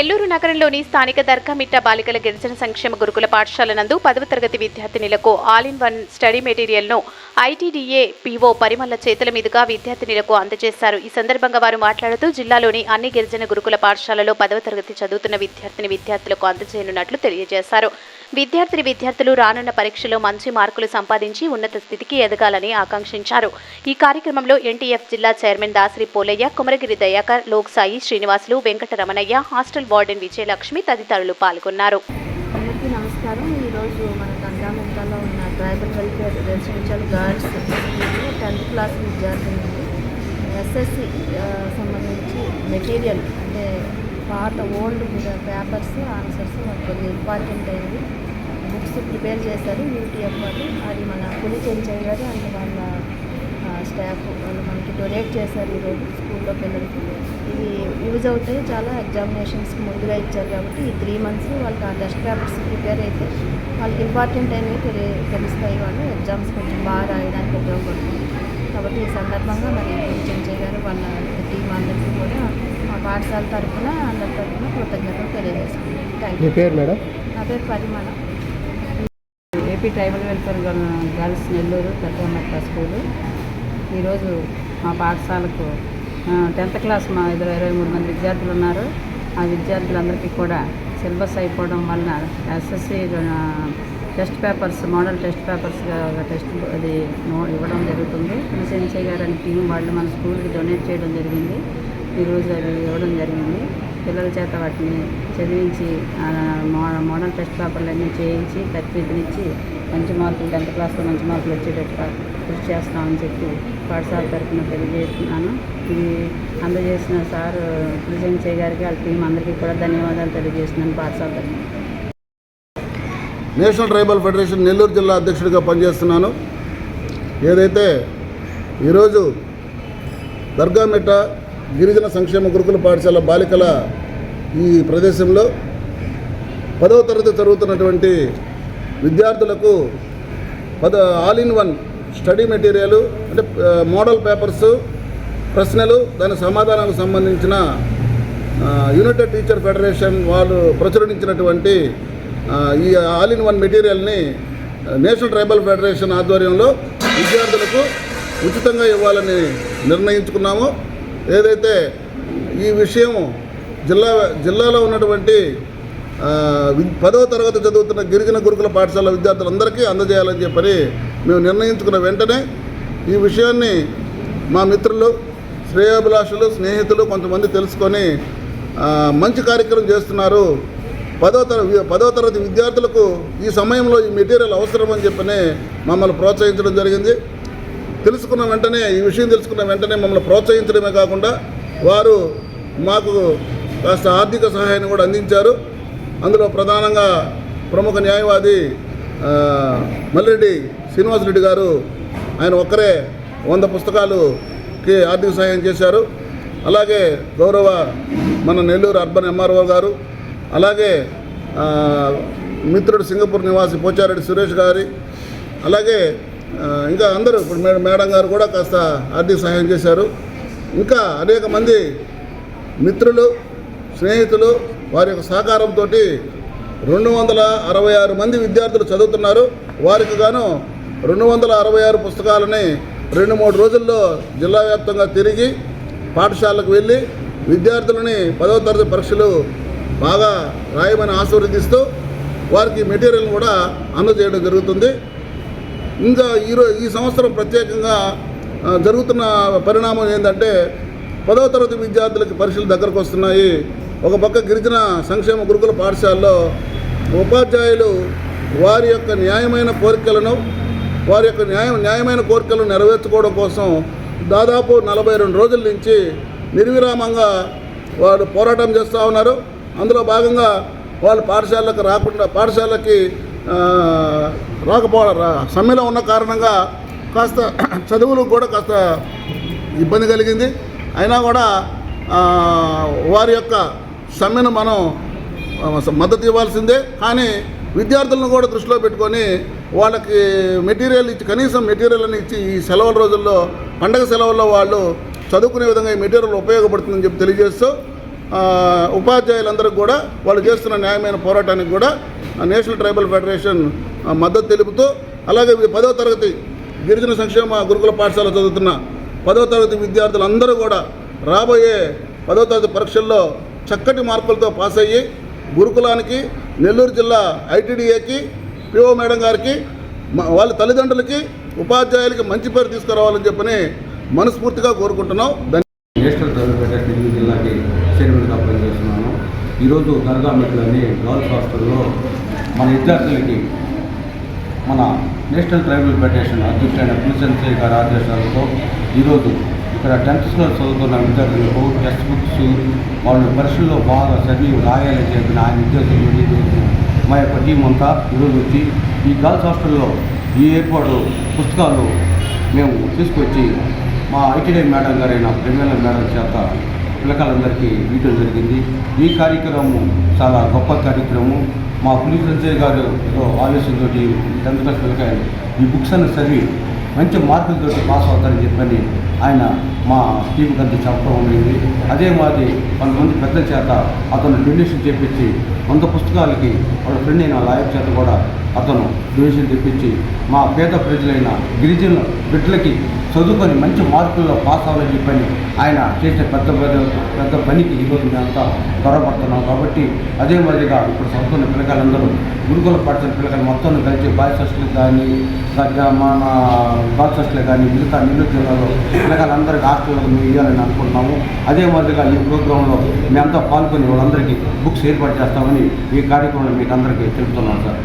నెల్లూరు నగరంలోని స్థానిక దర్గామిట్ట బాలికల గిరిజన సంక్షేమ గురుకుల పాఠశాల నందు పదవ తరగతి విద్యార్థినులకు ఆల్ ఇన్ వన్ స్టడీ మెటీరియల్ను ఐటీడీఏ పీఓ పరిమళ చేతుల మీదుగా విద్యార్థినులకు అందజేశారు. ఈ సందర్భంగా వారు మాట్లాడుతూ జిల్లాలోని అన్ని గిరిజన గురుకుల పాఠశాలలో పదవ తరగతి చదువుతున్న విద్యార్థిని విద్యార్థులకు అందజేయనున్నట్లు తెలియజేశారు. విద్యార్థిని విద్యార్థులు రానున్న పరీక్షలో మంచి మార్కులు సంపాదించి ఉన్నత స్థితికి ఎదగాలని ఆకాంక్షించారు. ఈ కార్యక్రమంలో ఎన్టీఎఫ్ జిల్లా chairman Dasari Polayya Kumaragiri Dayakar Loksai Srinivasulu Venkataramanayya hostel warden Vijayalakshmi తదితరులు పాల్గొన్నారు. అందరికీ నమస్కారం. ఈరోజు మన గంగామెంటలో ఉన్న ట్రైబల్ వెల్ఫేర్ రెసిడెన్షియల్ గర్ల్స్ స్కూల్లో టెన్త్ క్లాస్ విద్యార్థి ఎస్ఎస్సి సంబంధించి మెటీరియల్ అంటే పాత ఓల్డ్ పేపర్స్ ఆన్సర్స్ మనకు కొద్దిగా ఇంపార్టెంట్ అయింది బుక్స్ ప్రిపేర్ చేశారు యూటీఎఫ్ వాళ్ళు. అది మన పులి చెంచయ్య గారు అండ్ వాళ్ళ స్టాఫ్ వాళ్ళు మనకి డొనేట్ చేశారు ఈరోజు స్కూల్లో పిల్లలకి. ఇవి యూజ్ అవుతాయి చాలా ఎగ్జామినేషన్స్కి ముందుగా ఇచ్చారు కాబట్టి ఈ త్రీ మంత్స్ వాళ్ళకి ఆ టెస్ట్ పేపర్స్ ప్రిపేర్ అయితే వాళ్ళకి ఇంపార్టెంట్ అయినవి తెలి తెలుస్తాయి వాళ్ళు ఎగ్జామ్స్ కొంచెం బాగా రాయడానికి ఉపయోగపడుతుంది. కాబట్టి ఈ సందర్భంగా మరి చెంచయ్య గారు వాళ్ళ టీం అందరికీ కూడా మా పాఠశాల తరఫున అందరి తరఫున కృతజ్ఞతలు తెలియజేస్తున్నాను థ్యాంక్ మీ యూ పేరు మేడం? నా పేరు Parimala. AP tribal welfare girl- girls Nellore Peddamatta school. ఈరోజు మా పాఠశాలకు టెన్త్ క్లాస్ మా ఇద్దరు ఇరవై మూడు మంది విద్యార్థులు ఉన్నారు. ఆ విద్యార్థులందరికీ కూడా సిలబస్ అయిపోవడం వలన SSC test papers model test పేపర్స్గా ఒక టెస్ట్ అది ఇవ్వడం జరుగుతుంది. సెన్సై గారు అని టీం వాళ్ళు మన స్కూల్కి డొనేట్ చేయడం జరిగింది. ఈరోజు అది ఇవ్వడం జరిగింది. పిల్లల చేత వాటిని చదివించి మో- మోడల్ టెస్ట్ పేపర్లు అన్నీ చేయించి తర్ఫీదునిచ్చి మంచి మార్కులు టెన్త్ క్లాస్లో మంచి మార్కులు వచ్చేటట్టుగా కృషి చేస్తామని చెప్పి పాఠశాల తరఫున తెలియజేస్తున్నాను. ఇది అందజేసిన సార్ పులిజంచయ్య గారికి వాళ్ళ టీం అందరికీ కూడా ధన్యవాదాలు తెలియజేస్తున్నాను పాఠశాల తరఫున నేషనల్ ట్రైబల్ ఫెడరేషన్ నెల్లూరు జిల్లా అధ్యక్షుడిగా పనిచేస్తున్నాను. ఏదైతే ఈరోజు దర్గామిట్ట గిరిజన సంక్షేమ గురుకుల పాఠశాల బాలికల ఈ ప్రదేశంలో పదవ తరగతి చదువుతున్నటువంటి విద్యార్థులకు పద all in one study material అంటే మోడల్ పేపర్స్ ప్రశ్నలు దాని సమాధానాలకు సంబంధించిన యునైటెడ్ టీచర్ ఫెడరేషన్ వాళ్ళు ప్రచురించినటువంటి ఈ ఆల్ ఇన్ వన్ మెటీరియల్ని నేషనల్ ట్రైబల్ ఫెడరేషన్ ఆధ్వర్యంలో విద్యార్థులకు ఉచితంగా ఇవ్వాలని నిర్ణయించుకున్నాము. ఏదైతే ఈ విషయం జిల్లా జిల్లాలో ఉన్నటువంటి పదవ తరగతి చదువుతున్న గిరిజన గురుకుల పాఠశాల విద్యార్థులందరికీ అందజేయాలని చెప్పని మేము నిర్ణయించుకున్న వెంటనే ఈ విషయాన్ని మా మిత్రులు శ్రేయాభిలాషులు స్నేహితులు కొంతమంది తెలుసుకొని మంచి కార్యక్రమం చేస్తున్నారు. పదో తర పదో తరగతి విద్యార్థులకు ఈ సమయంలో ఈ మెటీరియల్ అవసరం అని చెప్పని మమ్మల్ని ప్రోత్సహించడం జరిగింది. తెలుసుకున్న వెంటనే ఈ విషయం తెలుసుకున్న వెంటనే మమ్మల్ని ప్రోత్సహించడమే కాకుండా వారు మాకు కాస్త ఆర్థిక సహాయాన్ని కూడా అందించారు. అందులో ప్రధానంగా ప్రముఖ న్యాయవాది ఆ, మల్లిరెడ్డి శ్రీనివాసరెడ్డి గారు ఆయన ఒక్కరే వంద పుస్తకాలుకి ఆర్థిక సహాయం చేశారు. అలాగే గౌరవ మన నెల్లూరు అర్బన్ ఎంఆర్ఓ గారు అలాగే మిత్రుడు సింగపూర్ నివాసి పోచారెడ్డి సురేష్ గారి అలాగే ఇంకా అందరూ ఇప్పుడు మేడం గారు కూడా కాస్త ఆర్థిక సహాయం చేశారు. ఇంకా అనేక మంది మిత్రులు స్నేహితులు వారి యొక్క సహకారంతో రెండు వందల అరవై ఆరు మంది విద్యార్థులు చదువుతున్నారు. వారికి గాను రెండు వందల అరవై ఆరు పుస్తకాలని రెండు మూడు రోజుల్లో జిల్లా వ్యాప్తంగా తిరిగి పాఠశాలకు వెళ్ళి విద్యార్థులని పదవ తరగతి పరీక్షలు బాగా రాయమని ఆశీర్వదిస్తూ వారికి మెటీరియల్ కూడా అందజేయడం జరుగుతుంది. ఇంకా ఈరో ఈ సంవత్సరం ప్రత్యేకంగా జరుగుతున్న పరిణామం ఏంటంటే పదవ తరగతి విద్యార్థులకి పరీక్షలు దగ్గరకు వస్తున్నాయి. ఒక పక్క గిరిజన సంక్షేమ గురుకుల పాఠశాలలో ఉపాధ్యాయులు వారి యొక్క న్యాయమైన కోరికలను వారి యొక్క న్యాయ న్యాయమైన కోరికలను నెరవేర్చుకోవడం కోసం దాదాపు నలభై రెండు రోజుల నుంచి నిర్విరామంగా వాళ్ళు పోరాటం చేస్తూ ఉన్నారు. అందులో భాగంగా వాళ్ళు పాఠశాలకు రాకుండా పాఠశాలకి రాకపోవడం సమ్మెలో ఉన్న కారణంగా కాస్త చదువులకు కూడా కాస్త ఇబ్బంది కలిగింది. అయినా కూడా వారి యొక్క సమ్మెను మనం మద్దతు ఇవ్వాల్సిందే. కానీ విద్యార్థులను కూడా దృష్టిలో పెట్టుకొని వాళ్ళకి మెటీరియల్ ఇచ్చి కనీసం మెటీరియల్ అని ఇచ్చి ఈ సెలవుల రోజుల్లో పండగ సెలవుల్లో వాళ్ళు చదువుకునే విధంగా ఈ మెటీరియల్ ఉపయోగపడుతుందని చెప్పి తెలియజేస్తూ ఉపాధ్యాయులందరికీ కూడా వాళ్ళు చేస్తున్న న్యాయమైన పోరాటానికి కూడా నేషనల్ ట్రైబల్ ఫెడరేషన్ మద్దతు తెలుపుతూ అలాగే పదో తరగతి గిరిజన సంక్షేమ గురుకుల పాఠశాల చదువుతున్న పదో తరగతి విద్యార్థులందరూ కూడా రాబోయే పదో తరగతి పరీక్షల్లో చక్కటి మార్కులతో పాస్ అయ్యి గురుకులానికి నెల్లూరు జిల్లా ఐటీడీఏకి పిఓ మేడం గారికి వాళ్ళ తల్లిదండ్రులకి ఉపాధ్యాయులకి మంచి పేరు తీసుకురావాలని చెప్పని మనస్ఫూర్తిగా కోరుకుంటున్నాం. నేషనల్ ట్రైబల్ నెల్లూరు జిల్లాకి చైర్మన్గా పనిచేస్తున్నాను. ఈరోజు దర్గా మెట్లని గర్ల్స్ హాస్టల్లో మన విద్యార్థులకి మన నేషనల్ ట్రైబల్ ఫెడరేషన్ అధ్యక్షుడైన పులిసెన్సీ గారి ఆదేశాలతో ఈరోజు ఇక్కడ టెన్త్ క్లాస్ చదువుతున్న విద్యార్థులకు టెక్స్ట్ బుక్స్ వాళ్ళు పరీక్షల్లో బాగా చదివి రాయాలని చెప్పిన ఆయన విద్యార్థులు మా యొక్క టీం అంతా ఈరోజు వచ్చి ఈ గర్ల్స్ హాస్టల్లో ఈ ఏర్పాటు పుస్తకాలు మేము తీసుకొచ్చి మా ఐటీడీ మేడం గారైన ప్రమేల మేడం చేత పిల్లకాయలందరికీ వీడియో జరిగింది. ఈ కార్యక్రమం చాలా గొప్ప కార్యక్రమం. మా పులి సంజయ్ గారు ఆలోచనతో టెన్త్ క్లాస్ పిల్లకాయలు ఈ బుక్స్ అన్ని చదివి మంచి మార్కులతోటి పాస్ అవుతారని చెప్పని ఆయన మా టీం కంటే చెప్పడం ఉండేది అదే మాది కొంతమంది పెద్దల చేత అతను డొనేషన్ చేపించి వంద పుస్తకాలకి వాళ్ళ ఫ్రెండ్ అయిన లాయర్ చేత కూడా అతను డొనేషన్ తెప్పించి మా పేద ప్రజలైన గిరిజన బిడ్డలకి చదువుకొని మంచి మార్కుల్లో పాస్ అవ్వాలని చెప్పని ఆయన చేసే పెద్ద పెద్ద పెద్ద పనికి ఈరోజు మేమంతా త్వరపడుతున్నాం కాబట్టి అదే మాదిరిగా ఇప్పుడు చదువుకున్న పిల్లకాయలందరూ గురుకుల పాఠశాల పిల్లకాయలు మొత్తం కలిసి బాయ్స్ హాస్టల్ కానీ మన గర్ల్స్ హాస్టల్ కానీ మిగతా నెల్లూరు జిల్లాలో పిల్లకాయలందరికీ హాస్టల్లో మేము ఇవ్వాలని అనుకుంటున్నాము. అదే మాదిరిగా ఈ ప్రోగ్రాంలో మేమంతా పాల్గొని వాళ్ళందరికీ బుక్స్ ఏర్పాటు చేస్తామని ఈ కార్యక్రమంలో మీకు అందరికీ తెలుపుతున్నాం సార్.